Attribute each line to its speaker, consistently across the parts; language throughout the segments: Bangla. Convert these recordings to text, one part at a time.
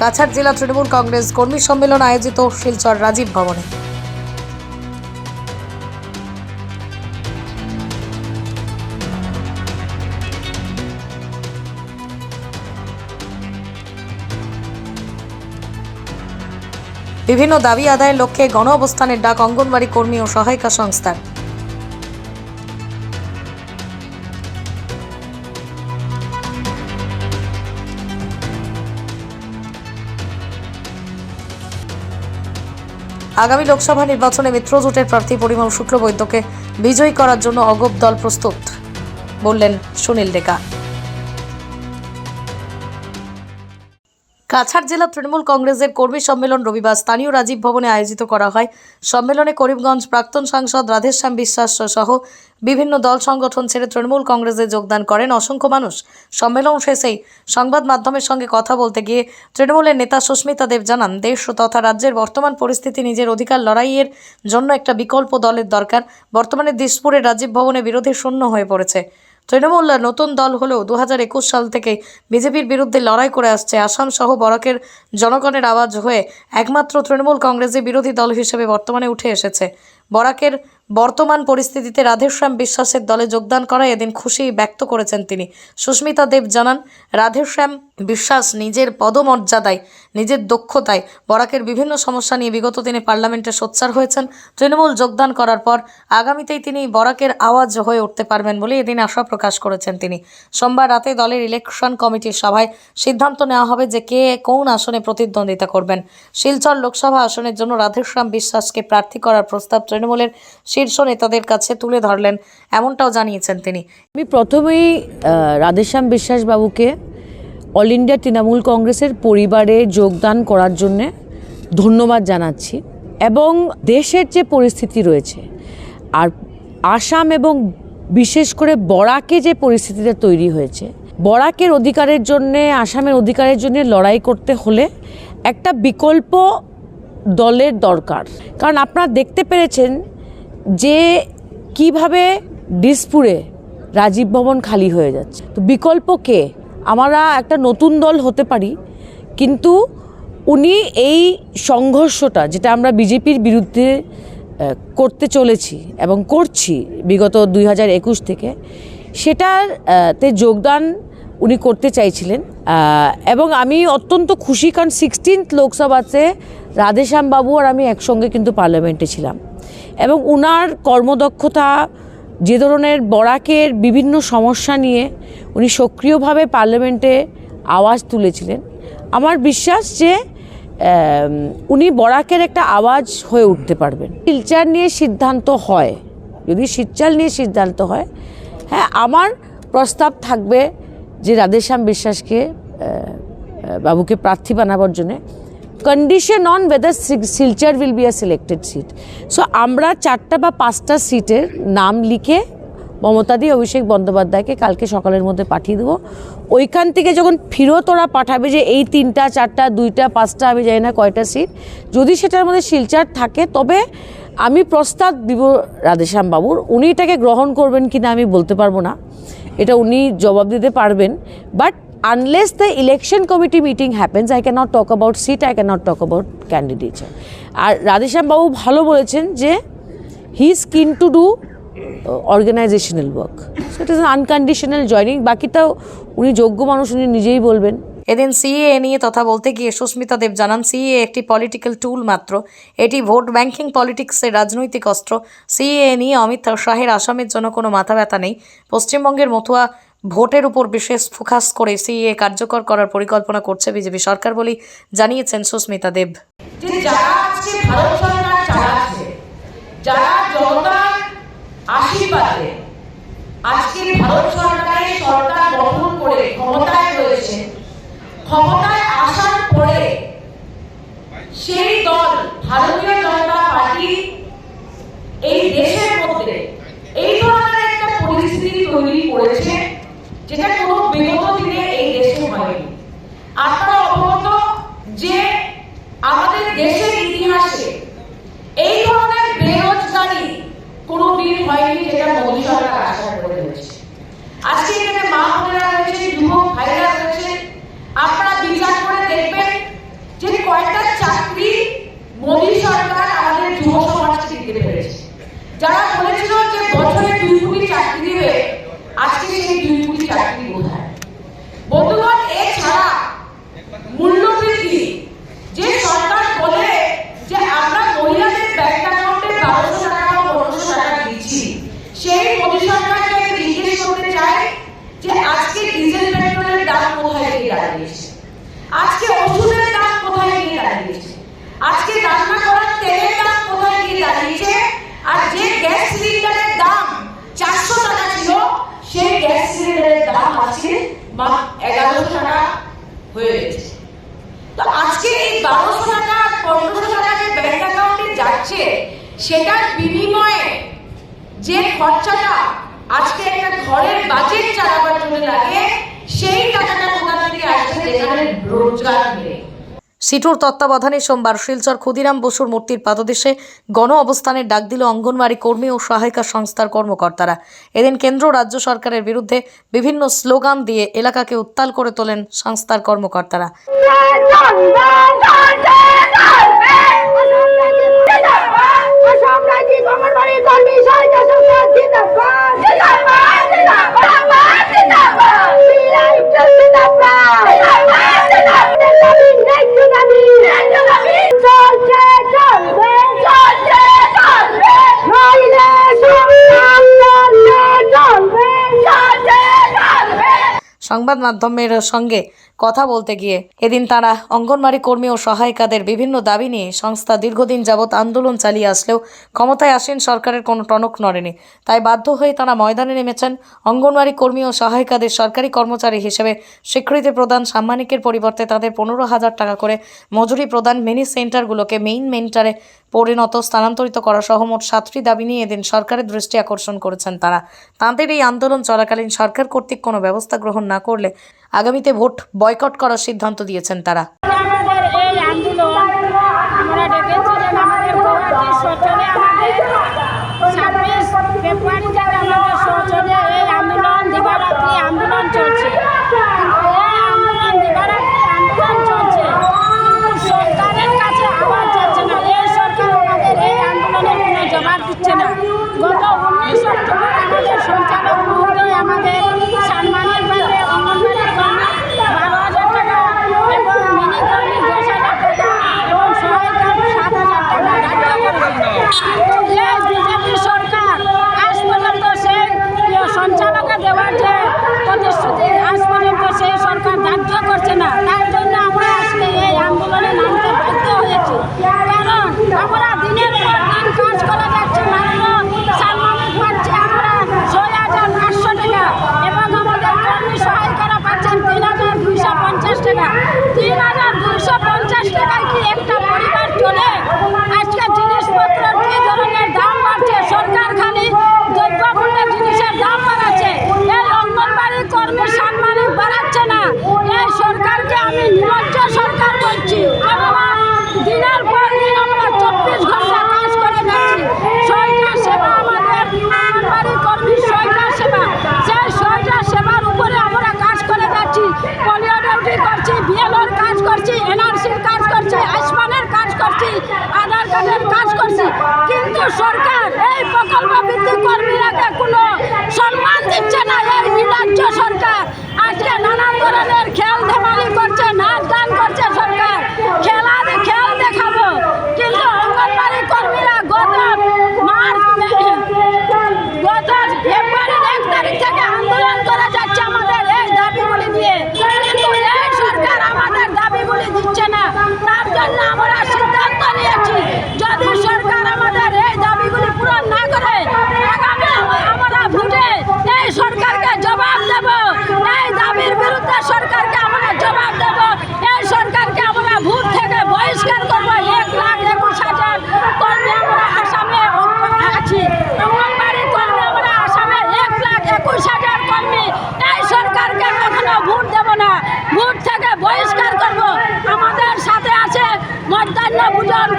Speaker 1: কাছাড় জেলা তৃণমূল কংগ্রেস কর্মী সম্মেলন আয়োজিত শিলচর রাজীব ভবনে। বিভিন্ন দাবি আদায়ের লক্ষ্যে গণ অবস্থানের ডাক অঙ্গনবাড়ি কর্মী ও সহায়িকা সংস্থার। আগামী লোকসভা নির্বাচনে মিত্রজোটের প্রার্থী পরিমল শুক্লবৈদ্যকে বিজয়ী করার জন্য অগপ দল প্রস্তুত, বললেন সুনীল ডেকা। কাছাড় জেলা তৃণমূল কংগ্রেসের কর্মী সম্মেলন রবিবার স্থানীয় রাজীব ভবনে আয়োজিত করা হয়। সম্মেলনে করিমগঞ্জ প্রাক্তন সাংসদ রাধেশ্যাম বিশ্বাস সহ বিভিন্ন দল সংগঠন ছেড়ে তৃণমূল কংগ্রেসে যোগদান করেন অসংখ্য মানুষ। সম্মেলন শেষেই সংবাদ মাধ্যমের সঙ্গে কথা বলতে গিয়ে তৃণমূলের নেতা সুস্মিতা দেব জানান, দেশ তথা রাজ্যের বর্তমান পরিস্থিতি নিজের অধিকার লড়াইয়ের জন্য একটা বিকল্প দলের দরকার। বর্তমানে দিসপুরের রাজীব ভবনে বিরোধী শূন্য হয়ে পড়েছে। তৃণমূল নতুন দল হলেও দু হাজার একুশ সাল থেকে বিজেপির বিরুদ্ধে লড়াই করে আসছে। আসাম সহ বরাকের জনগণের আওয়াজ হয়ে একমাত্র তৃণমূল কংগ্রেসের বিরোধী দল হিসেবে বর্তমানে উঠে এসেছে। বরাকের বর্তমান পরিস্থিতিতে রাধেশ্যাম বিশ্বাসের দলে যোগদান করায় এদিন খুশি ব্যক্ত করেছেন তিনি। সুস্মিতা দেব জানান, রাধেশ্যাম বিশ্বাস নিজের পদমর্যাদায়, নিজের দক্ষতায় বরাকের বিভিন্ন সমস্যা নিয়ে বিগত দিনে পার্লামেন্টে সোচ্চার হয়েছেন। তৃণমূল যোগদান করার পর আগামীতেই তিনি বরাকের আওয়াজ হয়ে উঠতে পারবেন বলে এদিন আশা প্রকাশ করেছেন তিনি। সোমবার রাতে দলের ইলেকশন কমিটির সভায় সিদ্ধান্ত নেওয়া হবে যে কে কোন আসনে প্রতিদ্বন্দ্বিতা করবেন। শিলচর লোকসভা আসনের জন্য রাধেশ্যাম বিশ্বাসকে প্রার্থী করার প্রস্তাব তৃণমূলের শীর্ষ নেতাদের কাছে তুলে ধরলেন, এমনটাও জানিয়েছেন তিনি।
Speaker 2: আমি প্রথমেই রাধেশ্যাম বিশ্বাস বাবুকে অল ইন্ডিয়া তৃণমূল কংগ্রেসের পরিবারে যোগদান করার জন্যে ধন্যবাদ জানাচ্ছি এবং দেশের যে পরিস্থিতি রয়েছে আর আসাম এবং বিশেষ করে বরাকে যে পরিস্থিতিটা তৈরি হয়েছে, বরাকের অধিকারের জন্যে, আসামের অধিকারের জন্য লড়াই করতে হলে একটা বিকল্প দলের দরকার। কারণ আপনারা দেখতে পেরেছেন যে কীভাবে ডিসপুরে রাজীব ভবন খালি হয়ে যাচ্ছে। তো বিকল্প কে? আমরা একটা নতুন দল হতে পারি, কিন্তু উনি এই সংঘর্ষটা, যেটা আমরা বিজেপির বিরুদ্ধে করতে চলেছি এবং করছি বিগত দুই হাজার একুশ থেকে, সেটার তে যোগদান উনি করতে চাইছিলেন এবং আমি অত্যন্ত খুশি কারণ সিক্সটিন্থ লোকসভাতে রাধেশ্যাম বাবু আর আমি একসঙ্গে কিন্তু পার্লামেন্টে ছিলাম। এবং উনার কর্মদক্ষতা, যে ধরনের বরাকের বিভিন্ন সমস্যা নিয়ে উনি সক্রিয়ভাবে পার্লামেন্টে আওয়াজ তুলেছিলেন। আমার বিশ্বাস যে উনি বরাকের একটা আওয়াজ হয়ে উঠতে পারবেন। শিলচার নিয়ে সিদ্ধান্ত হয়, যদি শিলচার নিয়ে সিদ্ধান্ত হয় হ্যাঁ আমার প্রস্তাব থাকবে যে রাধেশ্যাম বিশ্বাসকে বাবুকে প্রার্থী বানাবার জন্যে condition on weather Silchar will be a selected seat so আমরা চারটা বা পাঁচটা সিটের নাম লিখে মমতাদি অভিষেক বন্দ্যোপাধ্যায়কে কালকে সকালের মধ্যে পাঠিয়ে দেবো। ওইখান থেকে যখন ফিরত ওরা পাঠাবে যে এই তিনটা, চারটা, দুইটা, পাঁচটা, আমি জানি না কয়টা সিট, যদি সেটার মধ্যে শিলচার থাকে, তবে আমি প্রস্তাব দিব রাধেশ্যাম বাবুর। উনি এটাকে গ্রহণ করবেন কিনা আমি বলতে পারব না। এটা উনি জবাব দিতে পারবেন। But unless the election committee meeting happens I cannot talk about seat I cannot talk about candidates আর রাধেশ্যাম বাবু ভালো বলেছেন যে he is keen to do organisational work so it is unconditional joining বাকিটাও উনি যোগ্য মানুষ উনি নিজেই বলবেন।
Speaker 1: এদিন সিএ নিয়ে কথা বলতে গিয়ে সুস্মিতা দেব জানান সিএ একটি পলিটিক্যাল টুল মাত্র। এটি ভোট ব্যাংকিং পলিটিক্সের রাজনৈতিক অস্ত্র। সিএএ নিয়ে অমিত শাহের আসামের জন্য কোনো মাথা ব্যথা নেই। পশ্চিমবঙ্গের মথুয়া ভোটের উপর বিশেষ ফোকাস করে সিএ কার্যকর করার পরিকল্পনা করছে বিজেপি সরকার বলেই জানিয়েছেন সুস্মিতা দেব
Speaker 3: যে যারা আজকে ভারত সরকার চালাচ্ছে যারা জনতার আশীর্বাদে আজকে ভারত সরকারের সরকার গঠন করে ক্ষমতায় রয়েছে ক্ষমতায় আসার পরে সেই দল, ভারতীয় জনতা পার্টি এই দেশের মধ্যে এই ধরনের একটা পরিস্থিতি তৈরি করেছে যেটা কোনো বিগত দিনে এই দেশে হয়নি। আপনারা অবগত যে আমাদের দেশের ইতিহাসে এই ধরনের বেরোজগারি কোনোদিন হয়নি যেটা মোদী সরকার আসার করে হয়েছে আজকে এখানে মা বোনেরা রয়েছে যুবক ভাইরা রয়েছে আপনারা বিচার করে দেখবেন যারা বলেছিল যে বছরে দুই কোটি চাকরি দিবে আজকে সেই দুই কোটি চাকরি কোথায় বন্ধুগণ এছাড়া মূল্যবৃদ্ধি যে সরকার বলে যে আমরা মহিলাদের ব্যাংক অ্যাকাউন্টে বারোশো টাকা বা পনেরোশো টাকা দিচ্ছি সেই মোদী সরকারকে আমি জিজ্ঞেস করতে চাই যে আজকে ডিজেল পেট্রোলের দাম কোথায় গিয়ে দাঁড়িয়েছে আজকে ওষুধের দাম কোথায় গিয়ে দাঁড়িয়েছে আজকে রান্না করার তেলের দাম কোথায় গিয়ে দাঁড়িয়েছে আর যে গ্যাস সিলিন্ডারের দাম চারশো টাকা ছিল সেই গ্যাস সিলিন্ডারের দাম আজকে এগারোশো টাকা হয়ে গেছে। তো আজকে এই বারোশো টাকা, পনেরোশো টাকা ব্যাংক অ্যাকাউন্টে যাচ্ছে, সেটার বিনিময়ে যে খরচাটা আজকে একটা ঘরের বাজেট চালাবার জন্য লাগে, সেই টাকাটা কোথা থেকে আসছে? যেখানে রোজগার নেই।
Speaker 1: সিটুর তত্ত্বাবধানে সোমবার শিলচর ক্ষুদিরাম বসুর মূর্তির পাদদেশে গণ অবস্থানের ডাক দিল অঙ্গনওয়াড়ি কর্মী ও সহায়িকা সংস্থার কর্মকর্তারা এদিন কেন্দ্র রাজ্য সরকারের বিরুদ্ধে বিভিন্ন স্লোগান দিয়ে এলাকাকে উত্তাল করে তোলেন সংস্থার কর্মকর্তারা সম্রাজ্ঞী কমলবাড়ি কর্মী সাহিত্য সম্রাট জিন্দাবাদ। জিন্দাবাদ জিন্দাবাদ জিন্দাবাদ। লাইট জিন্দাবাদ। জিন্দাবাদ। জিন্দাবাদ জিন্দাবাদ জিন্দাবাদ সংবাদ মাধ্যমের সঙ্গে কথা বলতে গিয়ে এদিন তারা অঙ্গনওয়াড়ি কর্মী ও সহায়িকাদের বিভিন্ন দাবি নিয়ে সংস্থা দীর্ঘদিন যাবৎ আন্দোলন চালিয়ে আসলেও ক্ষমতায় আসেন সরকারের কোনো টনক নড়েনি। তাই বাধ্য হয়ে তারা ময়দানে নেমেছেন অঙ্গনওয়াড়ি কর্মী ও সহায়িকাদের সরকারি কর্মচারী হিসেবে। স্বীকৃতি প্রদান সাম্মানিকের পরিবর্তে তাদের পনেরো হাজার টাকা করে মজুরি প্রদান মিনি সেন্টারগুলোকে মেইন মেন্টারে পরিণত স্থানান্তরিত করা সহ মোট সাতটি দাবি নিয়ে এদিন সরকারের দৃষ্টি আকর্ষণ করেছেন তারা। তাঁদের এই আন্দোলন চলাকালীন সরকার কর্তৃক কোনো ব্যবস্থা গ্রহণ না করলে। আগামীতে ভোট বয়কট করার সিদ্ধান্ত দিয়েছেন তারা।
Speaker 4: আমরা ডেকেছিলেন আমাদের গৌহাটি সচলে আমাদের ছাব্বিশ ফেব্রুয়ারি থেকে আমাদের সচলে এই আন্দোলন দিবারাত্রি আন্দোলন চলছে কিন্তু এই আন্দোলন দিবারাত্রি আন্দোলন চলছে কিন্তু সরকারের কাছে আওয়াজ যাচ্ছে না এই সরকার আমাদের এই আন্দোলনের কোনো জবাব দিচ্ছে না গত উনিশ অক্টোবর আমাদের সঞ্চালক মহোদয় আমাদের সাম্মানিকভাবে অঙ্গনবাড়ি কর্মী বারো হাজার টাকা এবং মিনি কর্মী দশ হাজার টাকা এবং সহায়িকা সাত হাজার টাকা ধার্য করেছেন কিন্তু এই বিজেপি সরকার আজ পর্যন্ত সেই ইয়ে সঞ্চালকে দেওয়ার যে প্রতিশ্রুতি আজ পর্যন্ত সেই সরকার ধার্য করছে না তার জন্য আমরা আজকে এই আন্দোলনে নামতে বাধ্য হয়েছি কারণ আমরা দিনের পর দিন কাজ করে যাচ্ছি মাত্র সাম্মানিক পাচ্ছি আমরা ছয় হাজার পাঁচশো টাকা এবং আমাদের কর্মী সহায়িকারা পাচ্ছেন তিন হাজার দুইশো পঞ্চাশ টাকা তিন হাজার দুইশো পঞ্চাশ টাকায় কি একটা পরিবার চলে আজকে জিনিসপত্রের কি ধরনের দাম বাড়ছে সরকার খালি দ্রব্যমূল্যের জিনিসের দাম বাড়াচ্ছে এই অঙ্গনবাড়ি কর্মী সম্মানিক বাড়াচ্ছে না এই সরকারকে আমি নির্লজ্জ সরকার বলছি কেননা দিনের পর দিন আমরা চব্বিশ ঘণ্টা কাজ করে যাচ্ছি ছয়টা সেবা আমাদের অঙ্গনবাড়ি কর্মীর ছয়টা সেবা সেই ছয়টা সেবার উপরে আমরা কাজ করে যাচ্ছি পোলিও ডিউটি করছি বিএলওর কাজ করছি এনআরসির কাজ করছি আয়ুষ্মানের কাজ করছি আধার কার্ডের কাজ করছি সরকার এই প্রকল্প ভিত্তিক কর্মীরাকে কোনো সম্মান দিচ্ছে না এই নির্লজ্জ সরকার। আজকে নানান ধরনের সরকার না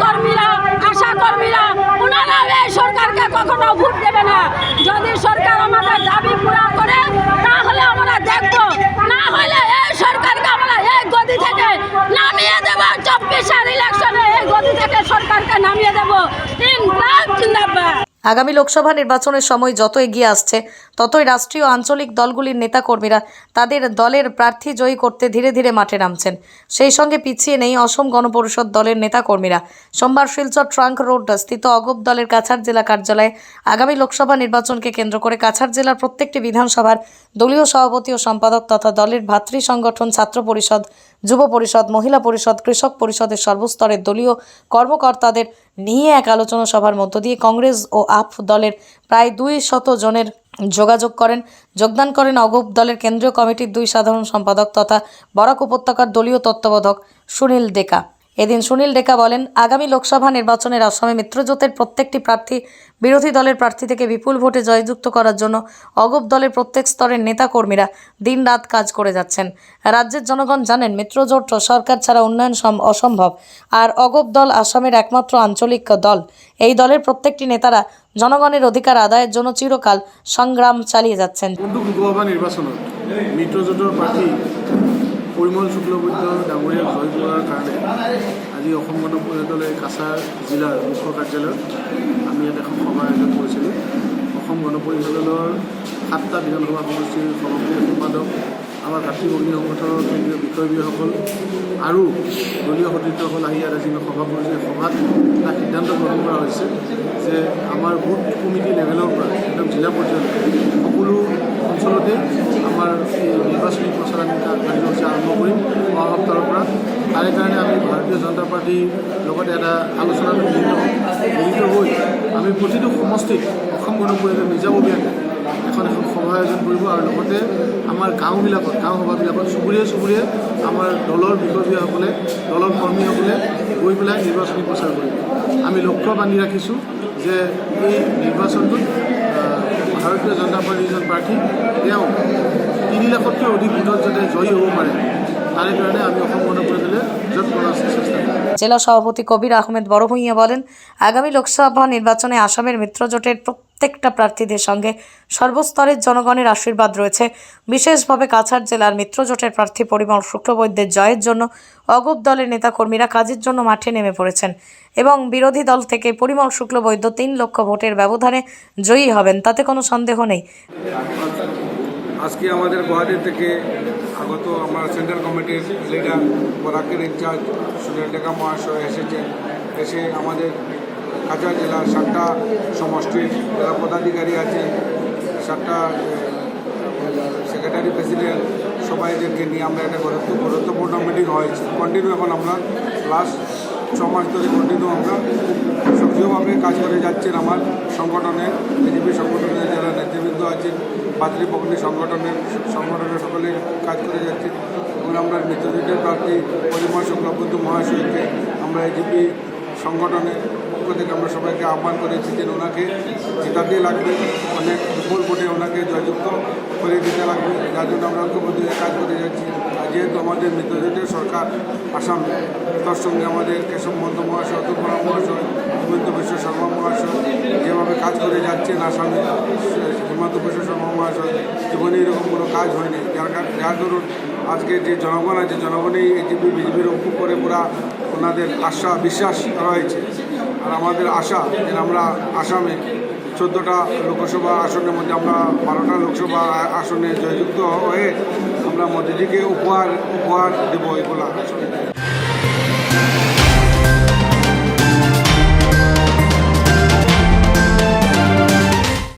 Speaker 4: কর্মীরা, আশা কর্মীরা, ওনারা এই সরকারকে কখনো ভোট দেবে না। যদি সরকার আমাদের দাবি পুরা করে না হলে আমরা দেখব, না হলে এই সরকারকে আমরা এই গদি থেকে নামিয়ে দেবো। চব্বিশের ইলেকশনে এই গদি থেকে সরকারকে নামিয়ে দেবো।
Speaker 1: আগামী লোকসভা নির্বাচনের সময় যত এগিয়ে আসছে, ততই রাষ্ট্রীয় আঞ্চলিক দলগুলির নেতাকর্মীরা তাদের দলের প্রার্থী জয়ী করতে ধীরে ধীরে মাঠে নামছেন। সেই সঙ্গে পিছিয়ে নেই অসম গণপরিষদ দলের নেতাকর্মীরা। সোমবার শিলচর ট্রাঙ্ক রোড স্থিত অগপ দলের কাছাড় জেলা কার্যালয়ে আগামী লোকসভা নির্বাচনকে কেন্দ্র করে কাছাড় জেলার প্রত্যেকটি বিধানসভার দলীয় সভাপতি ও সম্পাদক তথা দলের ভাতৃ সংগঠন ছাত্র পরিষদ যুব পরিষদ, মহিলা পরিষদ, কৃষক পরিষদের সর্বস্তরের দলীয় কর্মকর্তাদের নিয়ে এক আলোচনা সভার মধ্য দিয়ে কংগ্রেস ও আপ দলের প্রায় দুই শত জনের যোগাযোগ করেন। যোগদান করেন অগপ দলের কেন্দ্রীয় কমিটির দুই সাধারণ সম্পাদক তথা বরাক উপত্যকার দলীয় তত্ত্বাবধক সুনীল ডেকা এদিন সুনীল ডেকা বলেন, আগামী লোকসভা নির্বাচনের আসামে মিত্রজোটের প্রত্যেকটি প্রার্থী বিরোধী দলের প্রার্থী থেকে বিপুল ভোটে জয়যুক্ত করার জন্য অগপ দলের প্রত্যেক স্তরের নেতাকর্মীরা দিনরাত কাজ করে যাচ্ছেন। রাজ্যের জনগণ জানেন, মিত্রজোট সরকার ছাড়া উন্নয়ন অসম্ভব। আর অগপ দল আসামের একমাত্র আঞ্চলিক দল। এই দলের প্রত্যেকটি নেতারা জনগণের অধিকার আদায়ের জন্য চিরকাল সংগ্রাম চালিয়ে যাচ্ছেন।
Speaker 5: পৰিমল শুক্লবৈদ্য ডাঙৰীয়াক জয় কৰাৰ কাৰণে আজি অসম গণ পৰিষদলে কাছাৰ জিলাৰ মুখ্য কাৰ্যালয়ত আমি ইয়াত এখন সভা আয়োজন কৰিছিলোঁ। অসম গণ পৰিষদৰ সাতটা বিধানসভা সমষ্টিৰ সভাপতি সম্পাদক, আমাৰ ভাতৃ ভগ্নী সংগঠনৰ কেন্দ্ৰীয় বিষয়ববীয়াসকল আৰু দলীয় সতীৰ্থসকল আহি ইয়াত আজি সভা কৰিছোঁ। সভাত এটা সিদ্ধান্ত গ্ৰহণ কৰা হৈছে যে আমাৰ বুথ কমিটি লেভেলৰ পৰা, একদম জিলা পৰ্যায়লৈকে সকলো অঞ্চলতে আমাৰ এই নিৰ্বাচনী প্ৰচাৰণী কা- কাৰ্যসূচী আৰম্ভ কৰিম অহা সপ্তাহৰ পৰা তাৰে কাৰণে আমি ভাৰতীয় জনতা পাৰ্টীৰ লগতে এটা আলোচনাত মিলিত মিলিত হৈ আমি প্ৰতিটো সমষ্টিত অসম গণ পৰিষদে নিজাববীয়াকৈ এখন এখন সভা আয়োজন কৰিব আৰু লগতে আমাৰ গাঁওবিলাকত, গাঁও সভাবিলাকত চুবুৰীয়ে চুবুৰীয়ে আমাৰ দলৰ বিষয়ববীয়াসকলে দলৰ কৰ্মীসকলে গৈ পেলাই নিৰ্বাচনী প্ৰচাৰ কৰিব। আমি লক্ষ্য বান্ধি ৰাখিছোঁ যে এই নিৰ্বাচনটোত ভাৰতীয় জনতা পাৰ্টীৰ এজন প্ৰাৰ্থী তেওঁ তিনি লাখতকৈ অধিক ভোটত যাতে জয়ী হ'ব পাৰে
Speaker 1: জেলা সভাপতি কবির আহমেদ বড়ভূঁইয়া বলেন, আগামী লোকসভা নির্বাচনে আসামের মিত্রজোটের প্রত্যেকটা প্রার্থীদের সঙ্গে সর্বস্তরের জনগণের আশীর্বাদ রয়েছে। বিশেষভাবে কাছাড় জেলার মিত্রজোটের প্রার্থী পরিমল শুক্লবৈদ্যের জয়ের জন্য অগপ দলের নেতাকর্মীরা কাজের জন্য মাঠে নেমে পড়েছেন এবং বিরোধী দল থেকে পরিমল শুক্লবৈদ্য তিন লক্ষ ভোটের ব্যবধানে জয়ী হবেন, তাতে কোনো সন্দেহ নেই।
Speaker 6: আজকে আমাদের গুয়াহাটি থেকে আগত আমার সেন্ট্রাল কমিটির লিডার, বরাকের ইনচার্জ, সুনীল ডেকা মহাশয় এসেছেন। এসে আমাদের কাছাড় জেলার সাতটা সমষ্টির যারা পদাধিকারী আছেন সাতটা সেক্রেটারি প্রেসিডেন্ট, সবাইদেরকে নিয়ে আমরা একটা গুরুত্ব, গুরুত্বপূর্ণ মিটিং হয়েছে। কন্টিনিউ এখন আমরা লাস্ট ছ মাস ধরে কন্টিনিউ আমরা সক্রিয়ভাবে কাজ করে যাচ্ছেন আমার সংগঠনে বিজেপি সংগঠনের যারা নেতৃবৃন্দ আছেন মাতৃভগ্নী সংগঠনের সংগঠনের সকলে কাজ করে যাচ্ছেন। এবং আমরা মিত্রজোটের প্রার্থী পরিমল শুক্লবন্ধু মহাশয়কে আমরা এজিপি সংগঠনের পক্ষ থেকে আমরা সবাইকে আহ্বান করেছি যে ওনাকে জেতাতে লাগবে। অনেক বিপুল ভোটে ওনাকে জয়যুক্ত করে দিতে লাগবে। যার জন্য আমরা ঐক্যবদ্ধ কাজ করে যাচ্ছি। যেহেতু আমাদের মিত্রজোটের সরকার আসাম, তার সঙ্গে আমাদের কেশব মন্ত মহাশয়, অতুল বরা মহাশয়, হিমন্ত বিশ্ব শর্মা মহাশয় যেভাবে কাজ করে যাচ্ছেন আসামে, হিমন্ত বিশ্ব শর্মা মহাশয়, জীবনে এরকম কোনো কাজ হয়নি। যার যার ধরুন আজকে যে জনগণ আছে, জনগণই এজিপি বিজেপির করে পুরা ওনাদের আশা, বিশ্বাস রয়েছে আর আমাদের আশা যে আমরা আসামে চোদ্দোটা লোকসভা আসনের মধ্যে আমরা বারোটা লোকসভা আসনে জয়যুক্ত হয়ে আমরা মোদিজিকে উপহার উপহার দেবো এগুলো আসলে